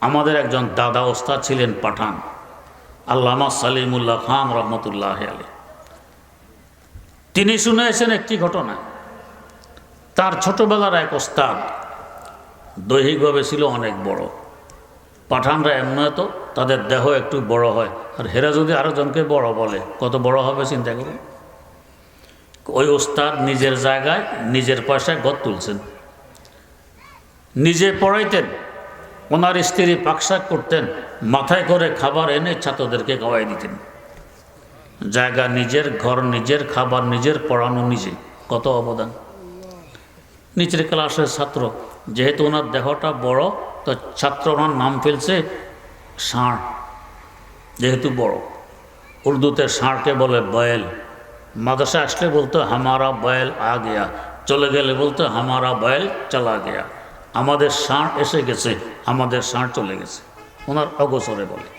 আমাদের একজন দাদা ওস্তাদ ছিলেন পাঠান, আল্লামা সালিমুল্লাহ খান রহমতুল্লাহ আলী তিনি শুনেছেন একটি ঘটনা। তার ছোটবেলার এক ওস্তাদ দৈহিকভাবে ছিল অনেক বড়। পাঠানরা এমন তো, তাদের দেহ একটু বড় হয়। আর হেরা যদি আরও জনকে বড় বলে, কত বড় হবে চিন্তা করুন ওই ওস্তাদ নিজের জায়গায়, নিজের পয়সায় গদ তুলছেন। নিজে পড়াইতেন। ওনার স্ত্রী পাকশাক করতেন, মাথায় করে খাবার এনে ছাত্রদেরকে খাওয়াই দিতেন। জায়গা নিজের, ঘর নিজের, খাবার নিজের, পড়ানো নিজে। কত অবদান। নিচের ক্লাসের ছাত্র, যেহেতু ওনার দেহটা বড়, তো ছাত্র ওনার নাম ফেলছে ষাঁড়, যেহেতু বড়। উর্দুতে ষাঁড়কে বলে বয়েল। মাদ্রাসা আসলে বলতো, হামারা বয়েল আ গেয়া। চলে গেলে বলতো, হামারা বয়েল চালা গেয়া। আমাদের ষাঁড় এসে গেছে, আমাদের ষাঁড় চলে গেছে। ওনার অগোচরে বলে।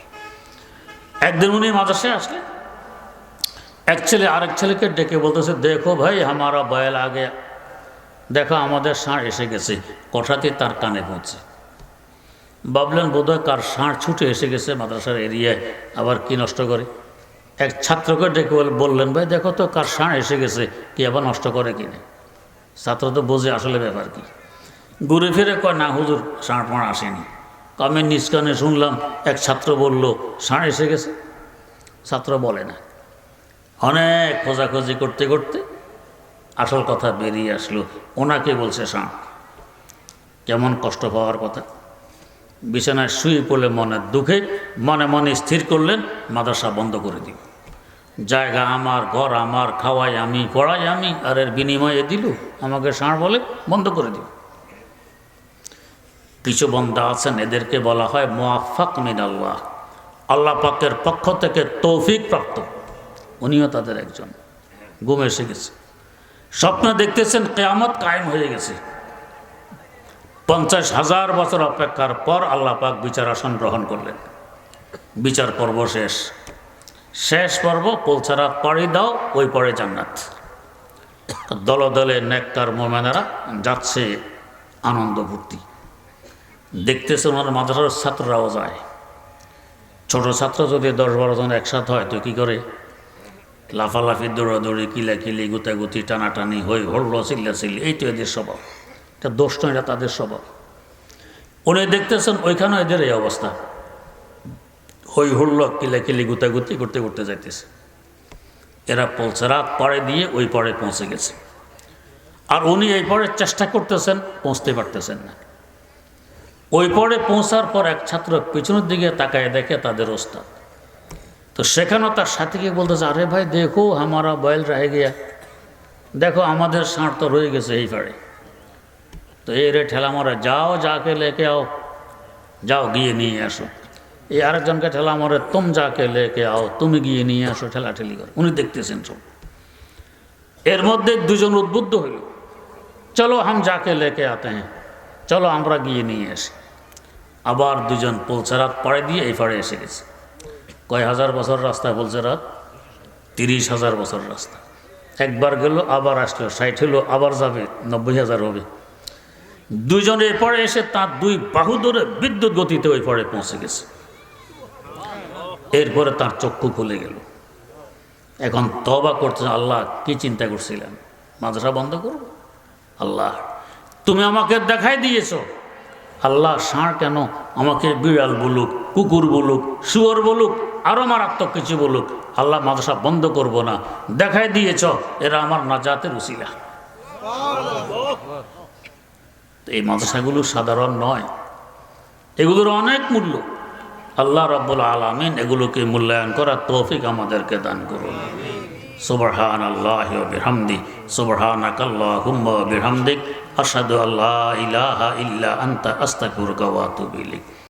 একদিন উনি মাদ্রাসায় আসলে এক ছেলে আরেক ছেলেকে ডেকে বলতেছে, দেখো ভাই হামারা বয়েল আগে, দেখো আমাদের ষাঁড় এসে গেছে কথাতে তার কানে পৌঁছে। ভাবলেন বোধহয় কার ষাঁড় ছুটে এসে গেছে মাদ্রাসার এরিয়ায়, আবার কি নষ্ট করে? এক ছাত্রকে ডেকে বল- বললেন, ভাই, দেখো তো কার ষাঁড় এসে গেছে, কি আবার নষ্ট করে কি না ছাত্র তো বোঝে আসলে ব্যাপার কি। ঘুরে ফিরে কয়, না হুজুর, ষাঁড় ফাঁড় আসেনি। আমি নিজ কানে শুনলাম, এক ছাত্র বলল, ষাঁড় এসে গেছে? ছাত্র বলে না। অনেক খোঁজাখোঁজি করতে করতে আসল কথা বেরিয়ে আসলো, ওনাকে বলছে ষাঁড়। কেমন কষ্ট পাওয়ার কথা। বিছানায় শুয়ে পড়লে মনের দুঃখে, মনে মনে স্থির করলেন, মাদ্রাসা বন্ধ করে দিব জায়গা আমার, ঘর আমার, খাওয়াই আমি, পড়াই আমি, আর এর বিনিময়ে দিল, আমাকে ষাঁড় বলে বন্ধ করে দিব কিছু বন্ধা আছেন, এদেরকে বলা হয় মোয়াফাক মিন আল্লাহ আল্লাহ পাকের পক্ষ থেকে তৌফিক প্রাপ্ত। উনিও তাদের একজন। ঘুম এসে গেছে। স্বপ্ন দেখতেছেন কেয়ামত কায়েম হয়ে গেছে। পঞ্চাশ হাজার বছর অপেক্ষার পর আল্লাহ পাক বিচার আসন গ্রহণ করলেন। বিচার পর্ব শেষ। শেষ পর্ব পৌঁছারা পরে দাও, ওই পরে জান্নাত। দলে দলে নেককার মোমেনারা যাচ্ছে আনন্দ ভর্তি। দেখতেছে ওনার মাদ্রাসার ছাত্ররাও যায় ছোট ছাত্র যদি দশ বারো জন একসাথে হয়, তো কী করে? লাফালাফি, দৌড়াদৌড়ি, কিলাকিলি, গুতাগুতি, টানাটানি হই হল্ল চিল্লাচিল্লি এই তো এদের স্বভাব। এটা দোষ নয়, এটা তাদের স্বভাব। উনি দেখতেছেন ওইখানে এদের এই অবস্থা। হই হল্ল, কিলাকিলি, গুতাগুতি করতে করতে যাইতেছে। এরা পৌঁছে, রাত পরে দিয়ে ওই পরে পৌঁছে গেছে। আর উনি এই পরে চেষ্টা করতেছেন, পৌঁছতে পারতেছেন না। ওই পরে পৌঁছার পর এক ছাত্র পিছনের দিকে তাকায় দেখে তাদের ওস্তাদ। তো সেখানেও তার সাথীকে বলতেছে আরে ভাই, দেখো আমারা বয়েল রহে গিয়া। দেখো আমাদের ষাঁড় তো রয়ে গেছে এই পাড়ে তো এই রে ঠেলা মারে যাও, যাকে লেকে আও, যাও গিয়ে নিয়ে আসো। এই আরেকজনকে ঠেলা মারে তুম যাকে লেকে আও, তুমি গিয়ে নিয়ে আসো ঠেলা ঠেলি করে। উনি দেখতেছেন সব। এর মধ্যে দুজন উদ্বুদ্ধ হইল। চলো, হাম যাকে লেকে আতে হ্যাঁ। চলো আমরা গিয়ে নিয়ে আসি। আবার দুজন পোলসারাত পাড়ে দিয়ে এই পাড়ে এসে গেছে। কয় হাজার বছর রাস্তা পোলসারাত? তিরিশ হাজার বছর রাস্তা। একবার গেল, আবার আসলো, ষাট হলো, আবার যাবে, নব্বই হাজার হবে। দুজনে পরে এসে তার দুই বাহু ধরে বিদ্যুৎ গতিতে ওই পরে পৌঁছে গেছে। এরপরে তার চক্ষু খুলে গেল। এখন তবা করতে আল্লাহ কি চিন্তা করছিলেন? মাদ্রাসা বন্ধ করব? আল্লাহ। তুমি আমাকে দেখাই দিয়েছ। আল্লাহ ষাঁড় কেন আমাকে বিড়াল বলুক, কুকুর বলুক, শুয়োর বলুক আরও মারাত্মক কিছু বলুক? আল্লাহ মাদ্রাসা বন্ধ করব না। দেখাই দিয়েছ, এরা আমার নাজাতের উসিলা। এই মাদ্রাসাগুলো সাধারণ নয়। এগুলোর অনেক মূল্য। আল্লাহ রাব্বুল আলামিন এগুলোকে মূল্যায়ন করার তৌফিক আমাদেরকে দান করুন। সুবহান আল্লাহ বিহামদি সুবহানাক আল্লাহুম্মা বিহামদিক। আশহাদু আল্লাহ ইলাহা ইল্লা আন্তা আস্তাগফিরুকা ওয়া আতুবু ইলাইক।